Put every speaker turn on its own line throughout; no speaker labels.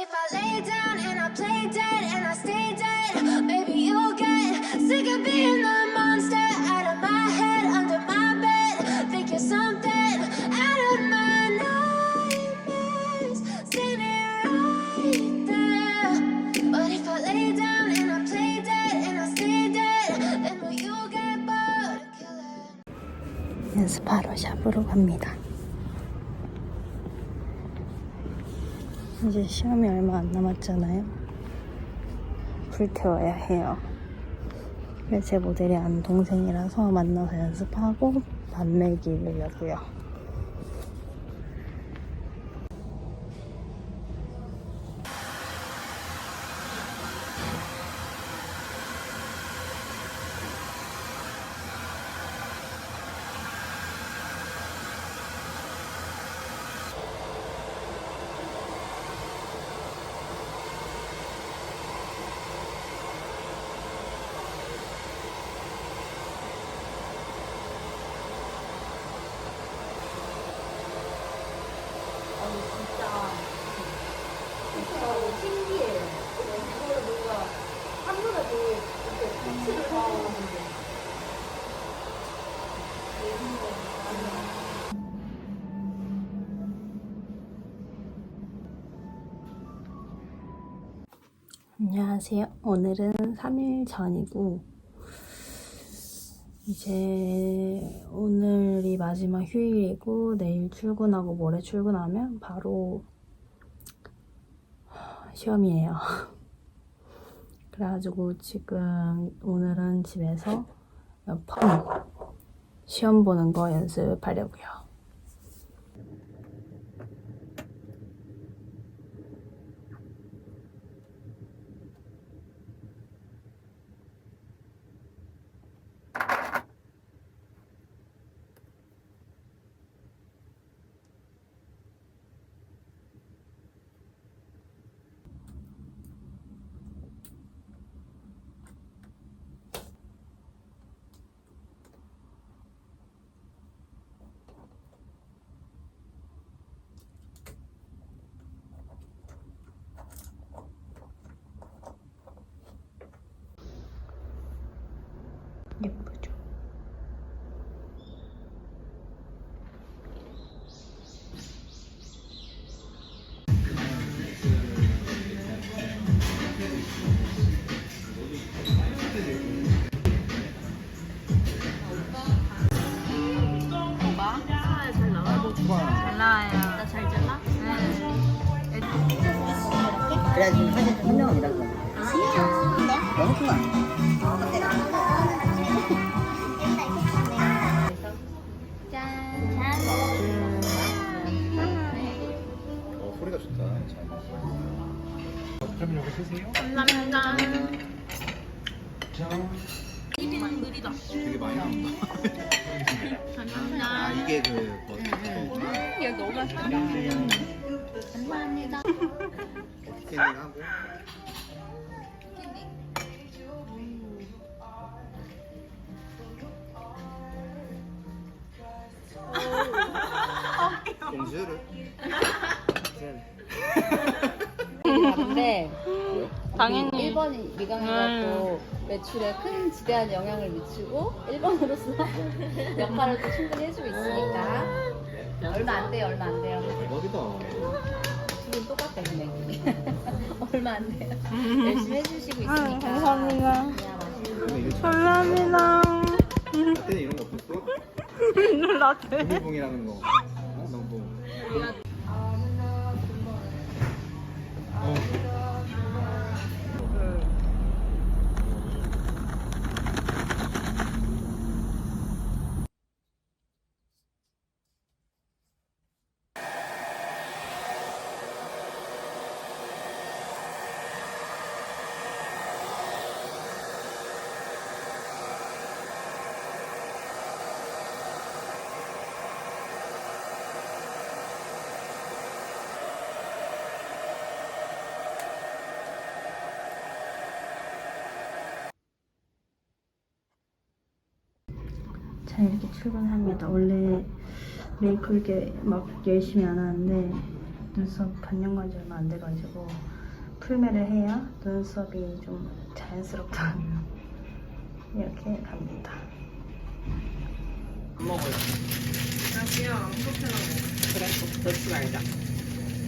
If I lay down and I play dead and I stay dead, maybe you'll get sick of being the monster out of my head, under my bed. Think you're something out of my nightmares, standing right there. But if I lay down and I play dead and I stay dead, then will you get bored of killing?
연습하러 샵으로 갑니다. 이제 시험이 얼마 안 남았잖아요. 불태워야 해요. 제 모델이 아는 동생이라서 만나서 연습하고 반매기 입으려고요. 안녕하세요. 오늘은 3일 전이고, 이제 오늘이 마지막 휴일이고, 내일 출근하고 모레 출근하면 바로 시험이에요. 그래가지고 지금 오늘은 집에서 몇 번 시험 보는 거 연습하려고요. 예쁘죠?
그래야지 사진 좀 선명합니다. 너무 큰거 아
그럼 여기 쓰세요? 감사합니다. 되게 많이 나온다. 아 이게 그 뭐,
이게 너무 맛있다.
스캐닝 하고 공주를
다른데
당연히
1번이 미강해갖고 매출에 큰 지대한 영향을 미치고 1번으로서 역할을 또 충분히 해주고 있으니까 얼마 안 돼요 얼마 안 돼요
대박이다.
둘은 똑같아 금액이 얼마 안 돼요 열심히 해주시고 있으니까
음. 감사합니다.
그냥 맛있는
근데 이게
감사합니다.
그때는 이런 거 없었어?
라떼.
유니봉이라는 거. 어? 너무. Oh. 어.
자 이렇게 출근합니다. 원래 메이크업 이렇게 막 열심히 안 하는데
눈썹 반년간지 얼마 안 돼가지고 풀매를 해야 눈썹이 좀 자연스럽다면 이렇게 갑니다.
안 먹어요. 그냥 아무렇게나 먹어. 그래, 넣지 말자.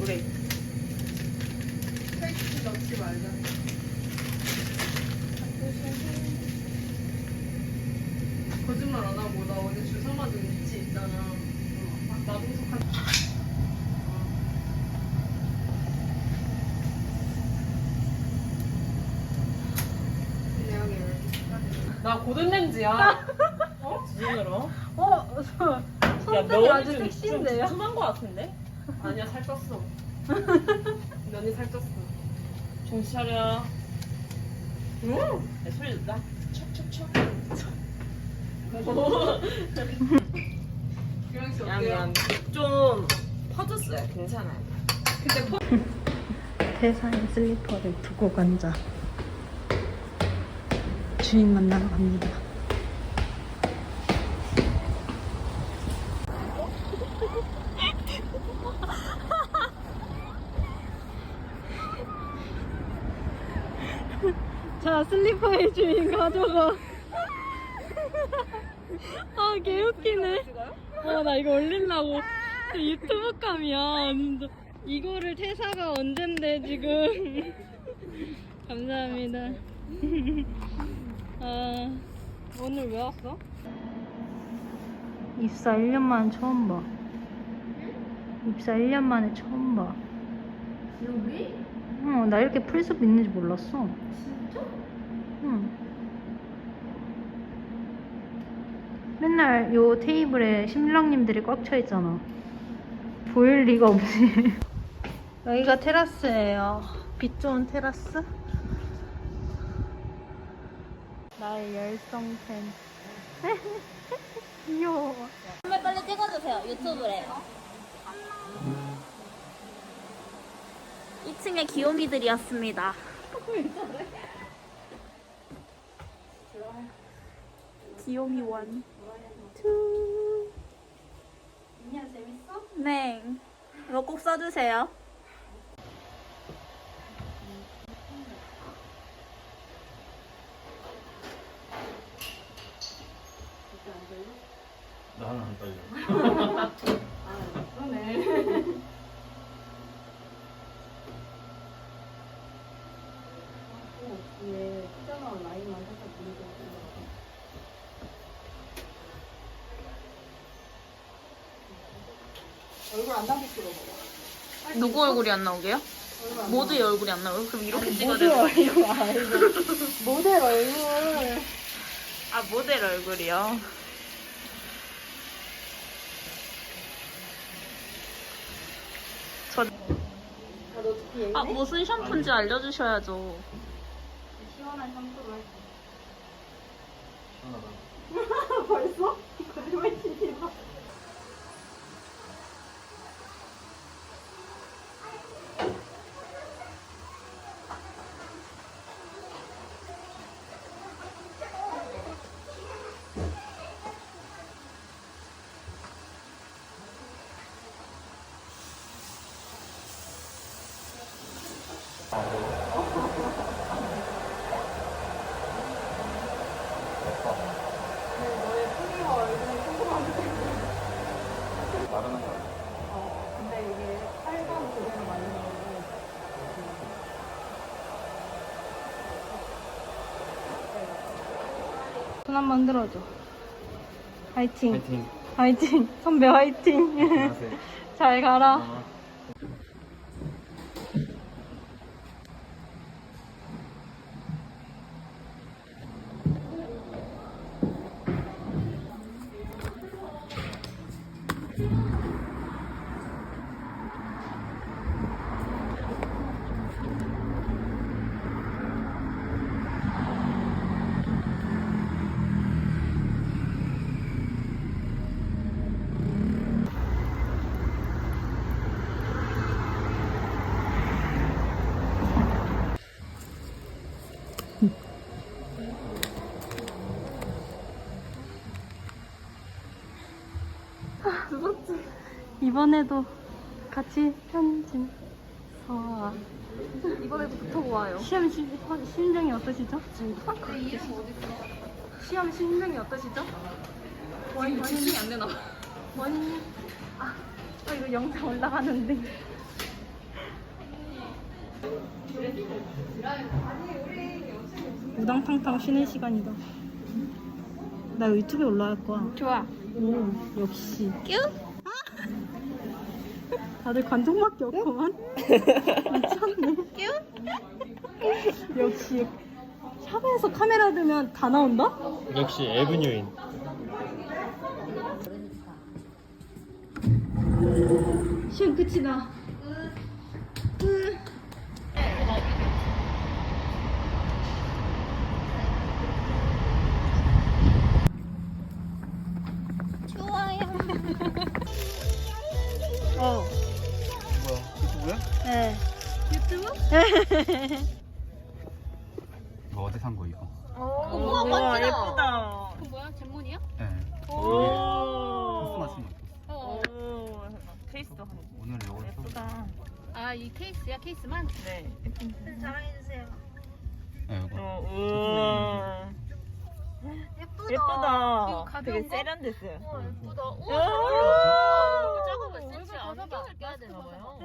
우리
거짓말 안 하고 나 어제 주사 맞은 위치 있잖아. 마동석 한 나 고든 렌즈야. 어?
눈으로.
어?
야,
손등이 아주
좀-
섹시인데요?
좀 두툼한 거 같은데?
아니야 살 쪘어. 면이 살 쪘어.
정신 차려. 응? 내 소리 듣다. 척척척. 미안. 좀 퍼졌어요. 괜찮아요.
근데 퍼...
세상에 슬리퍼를 두고 간 자. 주인 만나러 갑니다. 자, 슬리퍼의 주인 가져가. 아, 개웃기네. 어, 나 이거 올리려고. 유튜브 감이야, 진짜. 이거를 퇴사가 언젠데, 지금. 감사합니다. 아, 오늘 왜 왔어? 입사 1년 만에 처음 봐. 입사 1년 만에 처음 봐.
여기?
어, 나 이렇게 풀숲 있는지 몰랐어. 진짜? 응. 맨날 요 테이블에 신랑님들이 꽉 차 있잖아. 보일 리가 없지. 여기가 테라스예요. 빛 좋은 테라스. 나의 열성 팬. 귀여워.
빨리 빨리 찍어주세요. 유튜브래. 2층의 귀요미들이었습니다. 귀요미 원. 투. 재밌어? 네. 이거 꼭 써주세요.
나는 안 떨려.
뒤에 피자나 라인만 살짝 밀고
누구 얼굴이 안 나오게요? 모두의 얼굴이 안 나오고 그럼 이렇게 찍어야
모델
돼요?
얼굴 모델 얼굴
아 모델 얼굴이요? 저... 아 무슨 샴푸인지 알려주셔야죠
시원한 샴푸로 해
시원하다.
벌써? 거짓말 치지 마
마르는 거.
근데 이게 빨간 그대로 말린 거고 손 한 번 들어줘 화이팅
파이팅.
화이팅 선배 화이팅
안녕하세요.
잘 가라
어.
이번에도 같이 편집 서
이번에도 붙어고 와요.
시험 시, 심정이 어떠시죠? 시험 심정이 어떠시죠?
많이 집중이 안 되나?
원님 아 어, 이거 영상 올라가는데 우당탕탕 쉬는 시간이다 나 유튜브에 올라갈 거야
좋아.
오 역시 뀨? 다들 관종밖에 없구만 미쳤네 뀨? 역시 샵에서 카메라 들면 다 나온다?
역시 에브뉴인.
시험 끝이다
이거 어디 산 거 이거?
우와,
우와,
멋지다.
예쁘다.
그 뭐야? 잼문이야?
네.
오.
코스마스
어.
오. 케이스도 한
오늘 이거
예쁘다.
아, 이 케이스야? 케이스만?
네.
자랑해주세요
네, 이거.
어, 우와.
예쁘다
예쁘다.
이거 가벼운
되게
거?
세련됐어요.
예쁘다.
오.
우와, 작은 거 센치 안경을 껴야 되나 봐요.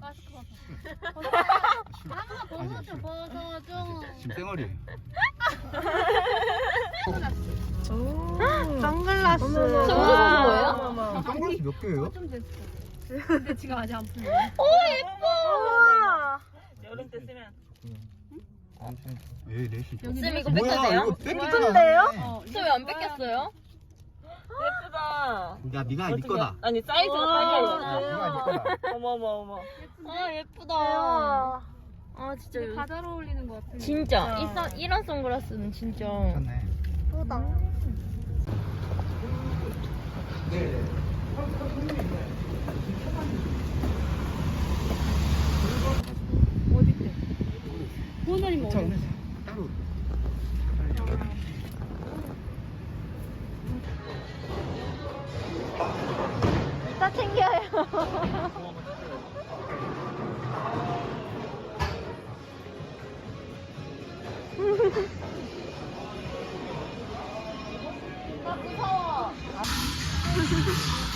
마스크 벗어.
아니,
벗어 좀 벗어 좀.
지금 쌩얼이에요.
선글라스.
선글라스 몇 개예요?
근데 지금 아직 안 풀려.
여름 때 쓰면.
왜 레시?
여기
쌤 이거
뭐야
뺏겨도 돼요?
이거 뺏기잖아요.
쌤왜안 뺏겼어요? 예쁘다.
야 네가 네
어떻게-
거다.
아니 사이즈가
야,
딸려
네가 네 거다.
어머 어머 어머. 아 예쁘다. 아 진짜
다잘 어울리는 것 같아.
진짜 이 선, 이런 선글라스는 진짜
좋네.
오늘이 뭐?
자 오늘 따
챙겨요 아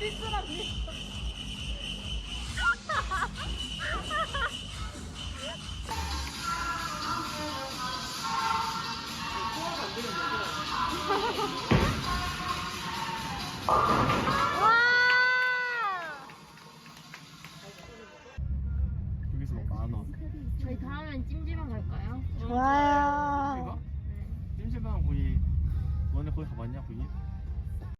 건전